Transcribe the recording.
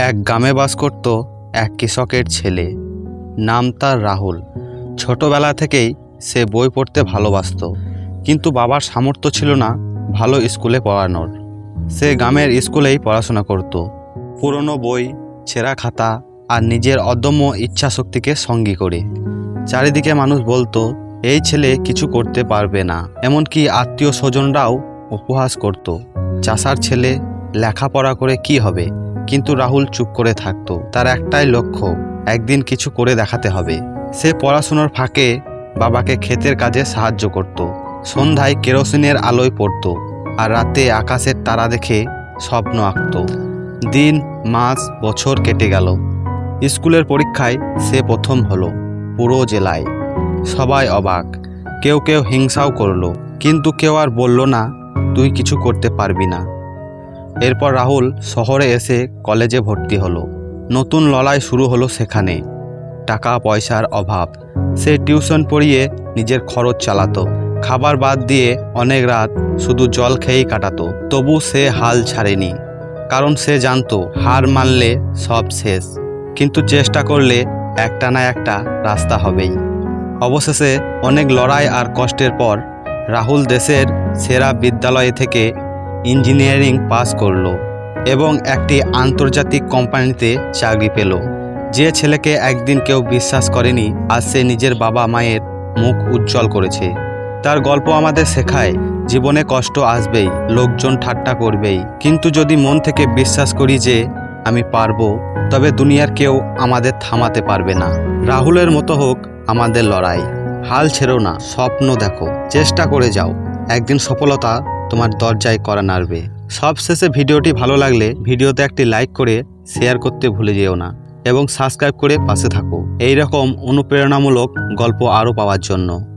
এক গ্রামে বাস করত এক কৃষকের ছেলে। নাম তার রাহুল। ছোটবেলা থেকেই সে বই পড়তে ভালোবাসতো। কিন্তু বাবার সামর্থ্য ছিল না ভালো স্কুলে পড়ানোর। সে গ্রামের স্কুলেই পড়াশোনা করত। পুরনো বই ছেঁড়া খাতা আর নিজের অদম্য ইচ্ছাশক্তিকে সঙ্গী করে। চারিদিকে মানুষ বলতো, এই ছেলে কিছু করতে পারবে না। এমনকি আত্মীয় স্বজনরাও উপহাস করত, চাষার ছেলে লেখাপড়া করে কি হবে? কিন্তু রাহুল চুপ করে থাকতো। তার একটাই লক্ষ্য, একদিন কিছু করে দেখাতে হবে। সে পড়াশুনোর ফাঁকে বাবাকে ক্ষেতের কাজে সাহায্য করত। সন্ধ্যায় কেরোসিনের আলোয় পড়ত আর রাতে আকাশের তারা দেখে স্বপ্ন আঁকত। দিন, মাস, বছর কেটে গেল। স্কুলের পরীক্ষায় সে প্রথম হলো পুরো জেলায়। সবাই অবাক, কেউ কেউ হিংসাও করল, কিন্তু কেউ আর বলল না, তুই কিছু করতে পারবি না। এরপর রাহুল শহরে এসে কলেজে ভর্তি হলো। নতুন লড়াই শুরু হলো সেখানে। টাকা, পয়সার অভাব। সে টিউশন পড়িয়ে নিজের খরচ চালাতো। খাবার বাদ দিয়ে অনেক রাত শুধু জল খেয়েই কাটাতো। তবু সে হাল ছাড়েনি। কারণ সে জানতো, হার মানলে সব শেষ। কিন্তু চেষ্টা করলে একটা না একটা রাস্তা হবেই। অবশেষে অনেক লড়াই আর কষ্টের পর রাহুল দেশের সেরা বিদ্যালয় থেকে ইঞ্জিনিয়ারিং পাস করল এবং একটি আন্তর্জাতিক কোম্পানিতে চাকরি পেল। যে ছেলেকে একদিন কেউ বিশ্বাস করেনি, আজ সে নিজের বাবা মায়ের মুখ উজ্জ্বল করেছে। তার গল্প আমাদের শেখায়, জীবনে কষ্ট আসবেই, লোকজন ঠাট্টা করবেই। কিন্তু যদি মন থেকে বিশ্বাস করি যে আমি পারব, তবে দুনিয়ার কেউ আমাদের থামাতে পারবে না। রাহুলের মতো হোক আমাদের লড়াই। হাল ছেড়ো না, স্বপ্ন দেখো, চেষ্টা করে যাও। একদিন সফলতা তোমার দরজায় করা নাড়বে। সবশেষে ভিডিওটি ভালো লাগলে ভিডিওতে একটি লাইক করে শেয়ার করতে ভুলে যেও না এবং সাবস্ক্রাইব করে পাশে থাকো। এইরকম অনুপ্রেরণামূলক গল্প আরও পাওয়ার জন্য।